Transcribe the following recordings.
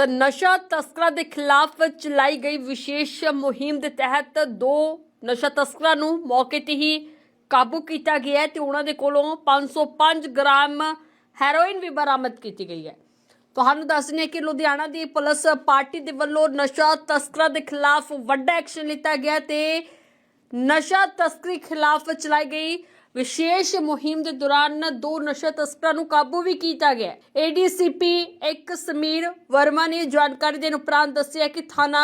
ਤਾਂ ਨਸ਼ਾ ਤਸਕਰਾਂ ਦੇ ਖਿਲਾਫ ਚਲਾਈ ਗਈ ਵਿਸ਼ੇਸ਼ ਮੁਹਿੰਮ ਦੇ ਤਹਿਤ ਦੋ ਨਸ਼ਾ ਤਸਕਰਾਂ ਨੂੰ ਮੌਕੇ ਤੇ ਹੀ ਕਾਬੂ ਕੀਤਾ ਗਿਆ ਹੈ ਤੇ ਉਹਨਾਂ ਦੇ ਕੋਲੋਂ 505 ਗ੍ਰਾਮ ਹੈਰੋਇਨ ਵੀ ਬਰਾਮਦ ਕੀਤੀ ਗਈ ਹੈ। ਤੁਹਾਨੂੰ ਦੱਸਣੇ ਕਿ ਲੁਧਿਆਣਾ ਦੀ ਪੁਲਿਸ ਪਾਰਟੀ ਦੇ ਵੱਲੋਂ ਨਸ਼ਾ ਤਸਕਰਾਂ ਦੇ ਖਿਲਾਫ ਵੱਡਾ ਐਕਸ਼ਨ ਲਿੱਤਾ ਗਿਆ ਤੇ ਨਸ਼ਾ ਤਸਕਰੀ ਖਿਲਾਫ ਚਲਾਈ ਗਈ ਵਿਸ਼ੇਸ਼ ਮੁਹਿੰਮ ਦੇ ਦੌਰਾਨ ਦੋ ਨਸ਼ਾ ਤਸਕਰਾਂ ਨੂੰ ਕਾਬੂ ਵੀ ਕੀਤਾ ਗਿਆ। ਏਡੀਸੀਪੀ ਇੱਕ ਸਮੀਰ ਵਰਮਾ ਨੇ ਜਾਣਕਾਰੀ ਦੇਣ ਉਪਰੰਤ ਦੱਸਿਆ ਕਿ ਥਾਣਾ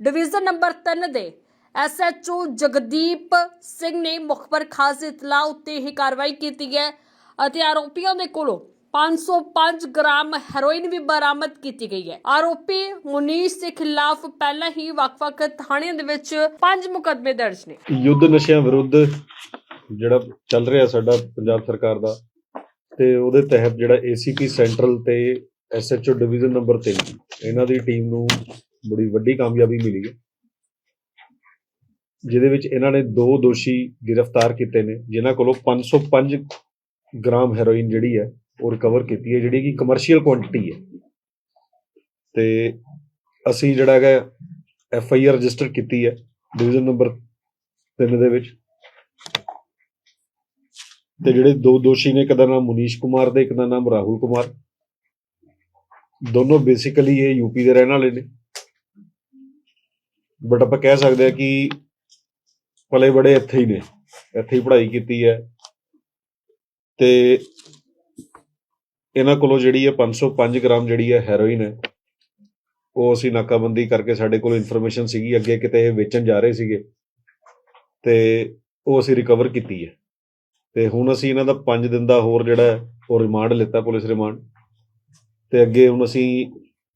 ਡਿਵੀਜ਼ਨ ਨੰਬਰ 3 ਦੇ ਐਸਐਚਓ ਜਗਦੀਪ ਸਿੰਘ ਨੇ ਮੁਖਬਰ ਖਾਸ ਇਤਲਾਹ ਉੱਤੇ ਇਹ ਕਾਰਵਾਈ ਕੀਤੀ ਹੈ ਅਤੇ ਆਰੋਪੀਆਂ ਦੇ ਕੋਲੋਂ 505 ਗ੍ਰਾਮ ਹੈਰੋਇਨ ਵੀ ਬਰਾਮਦ ਕੀਤੀ ਗਈ ਹੈ। ਆਰੋਪੀ ਮੁਨੀਸ਼ ਦੇ ਖਿਲਾਫ ਪਹਿਲਾਂ ਹੀ ਵੱਖ-ਵੱਖ ਥਾਣਿਆਂ ਦੇ ਵਿੱਚ ਪੰਜ ਮੁਕੱਦਮੇ ਦਰਜ ਨੇ। ਯੁੱਧ ਨਸ਼ਿਆਂ ਵਿਰੁੱਧ ਜਿਹੜਾ ਚੱਲ ਰਿਹਾ ਸਾਡਾ ਪੰਜਾਬ ਸਰਕਾਰ ਦਾ ਤੇ ਉਹਦੇ ਤਹਿਤ ਜਿਹੜਾ ਏਸੀਪੀ ਸੈਂਟਰਲ ਤੇ ਐਸਐਚਓ ਡਿਵੀਜ਼ਨ ਨੰਬਰ 3 ਇਹਨਾਂ ਦੀ ਟੀਮ ਨੂੰ ਬੜੀ ਵੱਡੀ ਕਾਮਯਾਬੀ ਮਿਲੀ ਹੈ। ਜਿਹਦੇ ਵਿੱਚ ਇਹਨਾਂ ਨੇ ਦੋ ਦੋਸ਼ੀ ਗ੍ਰਿਫਤਾਰ ਕੀਤੇ ਨੇ, ਜਿਨ੍ਹਾਂ ਕੋਲੋਂ 505 ਗ੍ਰਾਮ ਹੈਰੋਇਨ ਜਿਹੜੀ ਹੈ ਉਹ ਰਿਕਵਰ ਕੀਤੀ ਹੈ, ਜਿਹੜੀ ਕਿ ਕਮਰਸ਼ੀਅਲ ਕੁਆਂਟੀਟੀ ਹੈ। ਤੇ ਅਸੀਂ ਜਿਹੜਾ ਹੈਗਾ ਐਫ ਆਈ ਆਰ ਰਜਿਸਟਰ ਕੀਤੀ ਹੈ ਡਿਵੀਜ਼ਨ ਨੰਬਰ 3 ਦੇ ਵਿੱਚ। ਤੇ ਜਿਹੜੇ ਦੋ ਦੋਸ਼ੀ ਨੇ, ਇੱਕ ਦਾ ਨਾਮ ਮੁਨੀਸ਼ ਕੁਮਾਰ ਤੇ ਇੱਕ ਦਾ ਨਾਮ ਰਾਹੁਲ ਕੁਮਾਰ। ਦੋਨੋਂ ਬੇਸਿਕਲੀ ਇਹ ਯੂਪੀ ਦੇ ਰਹਿਣ ਵਾਲੇ ਨੇ। ਬਟ ਆਪਾਂ ਕਹਿ ਸਕਦੇ ਆ ਕਿ ਪਲੇ ਬੜੇ ਇੱਥੇ ਹੀ ਨੇ। ਇੱਥੇ ਹੀ ਪੜ੍ਹਾਈ ਕੀਤੀ ਹੈ। ਤੇ ਇਹਨਾਂ ਕੋਲੋਂ ਜਿਹੜੀ ਹੈ 505 ਗ੍ਰਾਮ ਜਿਹੜੀ ਹੈ ਹੈਰੋਇਨ ਹੈ, ਉਹ ਅਸੀਂ ਨਾਕਾਬੰਦੀ ਕਰਕੇ ਸਾਡੇ ਕੋਲ ਇਨਫੋਰਮੇਸ਼ਨ ਸੀਗੀ। ਅੱਗੇ ਕਿਤੇ ਇਹ ਵੇਚਣ ਜਾ ਰਹੇ ਸੀਗੇ। ਤੇ ਉਹ ਅਸੀਂ ਰਿਕਵਰ ਕੀਤੀ ਹੈ। ਤੇ ਹੁਣ ਅਸੀਂ ਇਹਨਾਂ ਦਾ 5 ਦਿਨ ਦਾ ਹੋਰ ਜਿਹੜਾ ਉਹ ਰਿਮਾਂਡ ਲਿੱਤਾ ਪੁਲਿਸ ਰਿਮਾਂਡ ਤੇ ਅੱਗੇ ਹੁਣ ਅਸੀਂ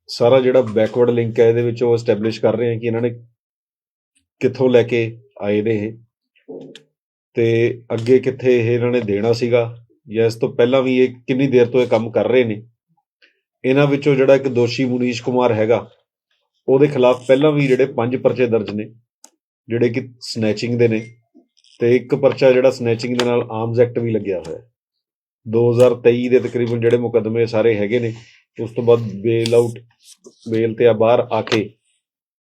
ਸਾਰਾ ਜਿਹੜਾ ਬੈਕਵਰਡ ਲਿੰਕ ਹੈ, ਇਹਦੇ ਵਿੱਚ ਉਹ ਐਸਟੈਬਲਿਸ਼ ਕਰ ਰਹੇ ਹਾਂ ਕਿ ਇਹਨਾਂ ਨੇ ਕਿੱਥੋਂ ਲੈ ਕੇ ਆਏ ਨੇ ਇਹ। ਤੇ ਅੱਗੇ ਕਿੱਥੇ ਇਹ ਇਹਨਾਂ ਨੇ ਦੇਣਾ ਸੀਗਾ, ਜਾਂ ਇਸ ਤੋਂ ਪਹਿਲਾਂ ਵੀ ਇਹ ਕਿੰਨੀ ਦੇਰ ਤੋਂ ਇਹ ਕੰਮ ਕਰ ਰਹੇ ਨੇ। ਇਹਨਾਂ ਵਿੱਚੋਂ ਜਿਹੜਾ ਇੱਕ ਦੋਸ਼ੀ ਮੁਨੀਸ਼ ਕੁਮਾਰ ਹੈਗਾ, ਉਹਦੇ ਖਿਲਾਫ ਪਹਿਲਾਂ ਵੀ ਜਿਹੜੇ ਪੰਜ ਪਰਚੇ ਦਰਜ ਨੇ, ਜਿਹੜੇ ਕਿ ਸਨੈਚਿੰਗ ਦੇ ਨੇ ਤੇ ਇੱਕ ਪਰਚਾ ਜਿਹੜਾ ਸਨੈਚਿੰਗ ਦੇ ਨਾਲ ਆਰਮਸ ਐਕਟ ਵੀ ਲੱਗਿਆ ਹੋਇਆ ਹੈ। 2023 ਦੇ ਤਕਰੀਬਨ ਜਿਹੜੇ ਮੁਕੱਦਮੇ ਸਾਰੇ ਹੈਗੇ ਨੇ ਉਸ ਤੋਂ ਬਾਅਦ ਬੇਲ ਆਊਟ ਬੇਲ ਤੇ ਆ ਬਾਹਰ ਆ ਕੇ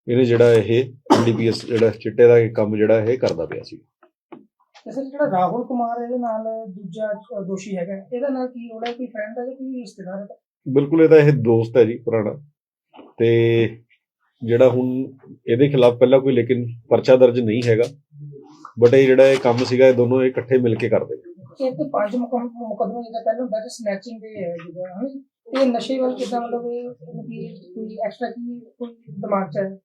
ਇਹਨੇ ਜਿਹੜਾ ਇਹ ਐਨਡੀਪੀਐਸ ਜਿਹੜਾ ਚਿੱਟੇ ਦਾ ਕੰਮ ਜਿਹੜਾ ਇਹ ਕਰਦਾ ਪਿਆ ਸੀ। ਤੇ ਸਰ ਜਿਹੜਾ ਰਾਹੁਲ ਕੁਮਾਰ ਇਹਦੇ ਨਾਲ ਦੂਜਾ ਅ, ਦੋਸ਼ੀ ਹੈਗਾ ਇਹਦਾ ਨਾਲ ਕੀ ਰੋੜਾ ਕੋਈ ਫਰੈਂਡ ਹੈ ਜਾਂ ਕੋਈ ਰਿਸ਼ਤੇਦਾਰ ਹੈ? ਬਿਲਕੁਲ ਇਹਦਾ ਇਹ ਦੋਸਤ ਹੈ ਜੀ ਪੁਰਾਣਾ। ਤੇ ਜਿਹੜਾ ਹੁਣ ਇਹਦੇ ਖਿਲਾਫ ਪਹਿਲਾਂ ਕੋਈ ਲੇਕਿਨ ਪਰਚਾ ਦਰਜ ਨਹੀਂ ਹੈਗਾ। ਬਟ ਇਹ ਜਿਹੜਾ ਇਹ ਕੰਮ ਸੀਗਾ ਇਹ ਦੋਨੋਂ ਇਕੱਠੇ ਮਿਲ ਕੇ ਕਰਦੇ। ਇਹ ਤੇ ਪੰਜ ਮੁਕਮ- ਮੁਕੱਦਮੇ ਜਿਹਦਾ ਪਹਿਲਾਂ ਹੁੰਦਾ ਕਿ ਸਨੈਚਿੰਗ ਦੇ ਹੈ ਜਿਹਦਾ ਹਾਂ ਇਹ ਨਸ਼ੇ ਵੱਲ ਕਿਦਾਂ ਮਤਲਬ ਇਹ ਕੋਈ ਐਕਸਟਰਾ ਕੀ ਕੋਈ ਦਿਮਾਗ ਚ ਹੈ?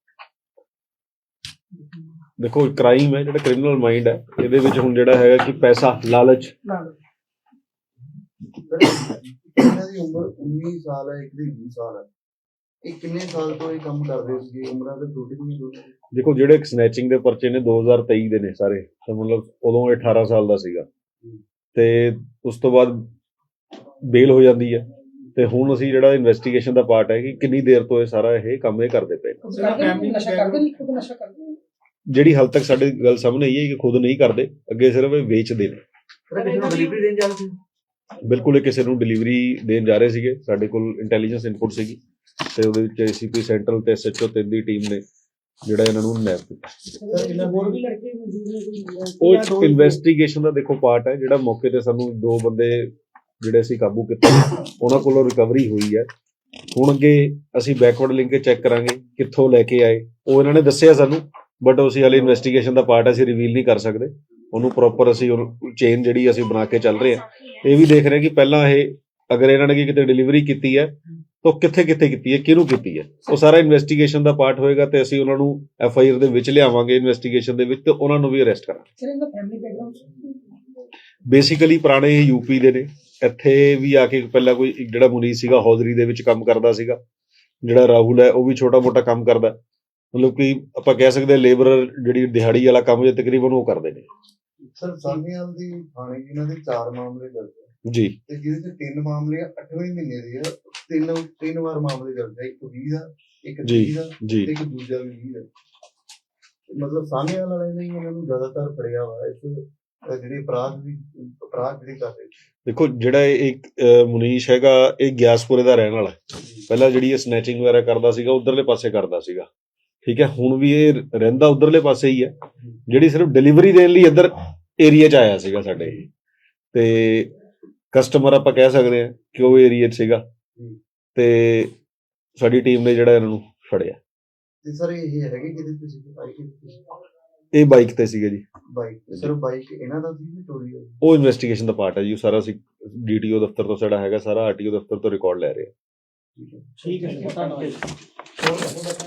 ਦੇਖੋ ਕ੍ਰਾਈਮ ਹੈ ਜਿਹੜਾ ਕ੍ਰਿਮੀਨਲ ਮਾਈਂਡ ਹੈ ਇਹਦੇ ਵਿੱਚ ਹੁਣ ਜਿਹੜਾ ਹੈਗਾ ਕਿ ਪੈਸਾ ਲਾਲਚ। ਇਹਨਾਂ ਦੀ ਉਮਰ 19 ਸਾਲ ਹੈ ਇੱਕ ਦੀ 20 ਸਾਲ ਹੈ। ਇਹ ਕਿੰਨੇ ਸਾਲ ਤੋਂ ਇਹ ਕੰਮ ਕਰਦੇ ਸੀਗੇ? ਉਮਰਾਂ ਦੇ ਛੋਟੀ ਨਹੀਂ ਦੋਨੋਂ ਦੇਖੋ ਜਿਹੜੇ ਸਨੈਚਿੰਗ ਦੇ ਪਰਚੇ ਨੇ 2023 ਦੇ ਨੇ ਸਾਰੇ ਤਾਂ ਮਤਲਬ ਉਦੋਂ ਇਹ 18 ਸਾਲ ਦਾ ਸੀਗਾ। ਤੇ ਉਸ ਤੋਂ ਬਾਅਦ ਬੇਲ ਹੋ ਜਾਂਦੀ ਹੈ। ਤੇ ਹੁਣ ਅਸੀਂ ਜਿਹੜਾ ਇਨਵੈਸਟੀਗੇਸ਼ਨ ਦਾ ਪਾਰਟ ਹੈ ਕਿ ਕਿੰਨੀ ਦੇਰ ਤੋਂ ਇਹ ਸਾਰਾ ਇਹ ਕੰਮ ਇਹ ਕਰਦੇ ਪਏ ਨੇ। ਕਰਦੇ ਨੇ, ਨਸ਼ਾ ਕਰਦੇ ਨਹੀਂ ਖੁਦ ਨਸ਼ਾ ਕਰਦੇ ਨੇ। ਜਿਹੜੀ ਹਾਲ ਤੱਕ ਸਾਡੇ ਗੱਲ ਸਾਹਮਣੇ ਆਈ ਹੈ ਕਿ ਖੁਦ ਨਹੀਂ ਕਰਦੇ ਅੱਗੇ ਸਿਰਫ ਇਹ ਵੇਚਦੇ ਨੇ। ਕਿਸੇ ਨੂੰ ਡਿਲੀਵਰੀ ਦੇਣ ਜਾ ਰਹੇ ਸੀ? ਬਿਲਕੁਲ ਇਹ ਕਿਸੇ ਨੂੰ ਡਿਲੀਵਰੀ ਦੇਣ ਜਾ ਰਹੇ ਸੀਗੇ। ਸਾਡੇ ਕੋਲ ਇੰਟੈਲੀਜੈਂਸ ਇਨਪੁਟ ਸੀਗੀ। ਤੇ ਉਹਦੇ ਵਿੱਚ ਏਸੀਪੀ ਸੈਂਟਰਲ ਤੇ ਐਸਐਚਓ ਤਿੰਨ ਦੀ ਟੀਮ ਨੇ ਜਿਹੜਾ ਇਹਨਾਂ ਨੂੰ ਨੈਪ ਉਹ ਇੱਕ ਇਨਵੈਸਟੀਗੇਸ਼ਨ ਦਾ ਦੇਖੋ ਪਾਰਟ ਹੈ ਜਿਹੜਾ ਮੌਕੇ ਤੇ ਸਾਨੂੰ ਦੋ ਬੰਦੇ ਜਿਹੜੇ ਅਸੀਂ ਕਾਬੂ ਕੀਤੇ ਉਹਨਾਂ ਕੋਲੋਂ ਰਿਕਵਰੀ ਹੋਈ ਹੈ। ਹੁਣ ਅੱਗੇ ਅਸੀਂ ਬੈਕਵਰਡ ਲਿੰਕ ਚੈੱਕ ਕਰਾਂਗੇ ਕਿੱਥੋਂ ਲੈ ਕੇ ਆਏ। ਉਹ ਇਹਨਾਂ ਨੇ ਦੱਸਿਆ ਸਾਨੂੰ ਬਟ ਅਸੀਂ ਹਾਲੇ ਇਨਵੈਸਟੀਗੇਸ਼ਨ ਦਾ ਪਾਰਟ ਅਸੀਂ ਰਿਵੀਲ ਨਹੀਂ ਕਰ ਸਕਦੇ। ਉਹਨੂੰ ਪ੍ਰੋਪਰ ਅਸੀਂ ਚੇਨ ਜਿਹੜੀ ਅਸੀਂ ਬਣਾ ਕੇ ਚੱਲ ਰਹੇ ਹਾਂ। ਇਹ ਵੀ ਦੇਖ ਰਹੇ ਕਿ ਪਹਿਲਾਂ ਇਹ ਅਗਰ ਇਹਨਾਂ ਨੇ ਕਿਤੇ ਡਿਲੀਵਰੀ ਕੀਤੀ ਹੈ ਤਾਂ ਕਿੱਥੇ ਕਿੱਥੇ ਕੀਤੀ ਹੈ ਕਿਹਨੂੰ ਕੀਤੀ ਹੈ? ਉਹ ਸਾਰਾ ਇਨਵੈਸਟੀਗੇਸ਼ਨ ਦਾ ਪਾਰਟ ਹੋਏਗਾ ਤੇ ਅਸੀਂ ਉਹਨਾਂ ਨੂੰ ਐਫ ਆਈ ਆਰ ਦੇ ਵਿੱਚ ਲਿਆਵਾਂਗੇ ਇਨਵੈਸਟੀਗੇਸ਼ਨ ਦੇ ਵਿੱਚ ਤੇ ਉਹਨਾਂ ਨੂੰ ਵੀ ਅਰੈਸਟ ਕਰਾਂਗੇ। ਸਰ ਇਹਦਾ ਫੈਮਿਲੀ ਬੈਕਗ੍ਰਾਉਂਡ ਬੇਸਿਕਲੀ ਪੁਰਾਣੇ ਯੂਪੀ ਦੇ ਨੇ। ਇੱਥੇ ਵੀ ਆ ਕੇ ਪਹਿਲਾਂ ਕੋਈ ਜਿਹੜਾ ਮੁਨੀਸ ਸੀਗਾ ਹੌਜ਼ਰੀ ਦੇ ਵਿੱਚ ਕੰਮ ਕਰਦਾ ਸੀਗਾ। ਜਿਹੜਾ ਰਾਹੁਲ ਹੈ ਉਹ ਵੀ ਛੋਟਾ ਮੋਟਾ ਕੰਮ ਕਰਦਾ। ਮਤਲਬ ਕਿ ਆਪਾਂ ਕਹਿ ਸਕਦੇ ਲੇਬਰਰ ਜਿਹੜੀ ਦਿਹਾੜੀ ਵਾਲਾ ਕੰਮ ਜੇ ਤਕਰੀਬਨ ਉਹ ਕਰਦੇ ਨੇ। ਸਰ ਸਾਨੀਆਲ ਦੀ ਥਾਣੇ ਇਹਨਾਂ ਦੇ ਚਾਰ ਮਾਮਲੇ ਦਰਜ ਜੀ। ਤੇ ਜਿਹਦੇ 'ਚ ਤਿੰਨ ਮਾਮਲੇ 8ਵੇਂ ਮਹੀਨੇ ਦੇ ਆ ਤਿੰਨ ਤਿੰਨ ਵਾਰ ਮਾਮਲੇ ਦਰਜ ਹੈ ਇੱਕ 20 ਦਾ ਇੱਕ ਜੀ। 30 ਦਾ ਤੇ ਇੱਕ ਦੂਜਾ ਵੀ 20 ਦਾ। ਮਤਲਬ ਸਾਹਮਣੇ ਵਾਲੇ ਨੇ ਹੀ ਇਹਨਾਂ ਨੂੰ ਜ਼ਿਆਦਾਤਰ ਫੜਿਆ ਵਾ ਇਸ ਜਿਹੜੇ ਅਪਰਾਧ ਦੀ ਅਪਰਾਧ ਜਿਹੜੇ ਕਰ ਰਹੇ ਸੀ। ਦੇਖੋ ਜਿਹੜਾ ਇਹ ਇੱਕ ਮੁਨੀਸ਼ ਹੈਗਾ ਇਹ ਗਿਆਸਪੁਰੇ ਦਾ ਰਹਿਣ ਵਾਲਾ। ਪਹਿਲਾਂ ਜਿਹੜੀ ਇਹ ਸਨੈਚਿੰਗ ਵਗੈਰਾ ਕਰਦਾ ਸੀਗਾ ਉਧਰਲੇ ਪਾਸੇ ਕਰਦਾ ਸੀਗਾ। ਠੀਕ ਹੈ ਹੁਣ ਵੀ ਇਹ ਰਹਿੰਦਾ ਉਧਰਲੇ ਪਾਸੇ ਹੀ ਹੈ। ਜਿਹੜੀ ਸਿਰਫ ਡਿਲੀਵਰੀ ਦੇਣ ਲਈ ਇੱਧਰ ਏਰੀਆ 'ਚ ਆਇਆ ਸੀਗਾ ਸਾਡੇ। ਤੇ ਕਸਟਮਰ ਆਪਾਂ ਕਹਿ ਸਕਦੇ ਹਾਂ ਕਿ ਉਹ ਏਰੀਆ 'ਚ ਸੀਗਾ। ਤੇ ਸਾਡੀ ਟੀਮ ਨੇ ਜਿਹੜਾ ਇਹਨਾਂ ਨੂੰ ਫੜਿਆ। ਤੇ ਸਰ ਇਹ ਹੈਗੇ ਕਿਤੇ ਤੁਸੀਂ? ਬਾਈਕ ਇਹ ਬਾਈਕ ਤੇ ਸੀਗਾ ਜੀ। ਬਾਈਕ ਸਰ ਬਾਈਕ ਇਹਨਾਂ ਦਾ ਸੀ ਕਿ ਚੋਰੀ ਹੋਈ? ਉਹ ਇਨਵੈਸਟੀਗੇਸ਼ਨ ਦਾ ਪਾਰਟ ਹੈ ਜੀ। ਉਹ ਸਾਰਾ ਅਸੀਂ ਡੀਟੀਓ ਦਫ਼ਤਰ ਤੋਂ ਸਾਡਾ ਹੈਗਾ ਸਾਰਾ ਆਰਟੀਓ ਦਫ਼ਤਰ ਤੋਂ ਰਿਕਾਰਡ ਲੈ ਰਹੇ ਹਾਂ। ਠੀਕ ਹੈ। ਠੀਕ ਹੈ। ਧੰਨਵਾਦ।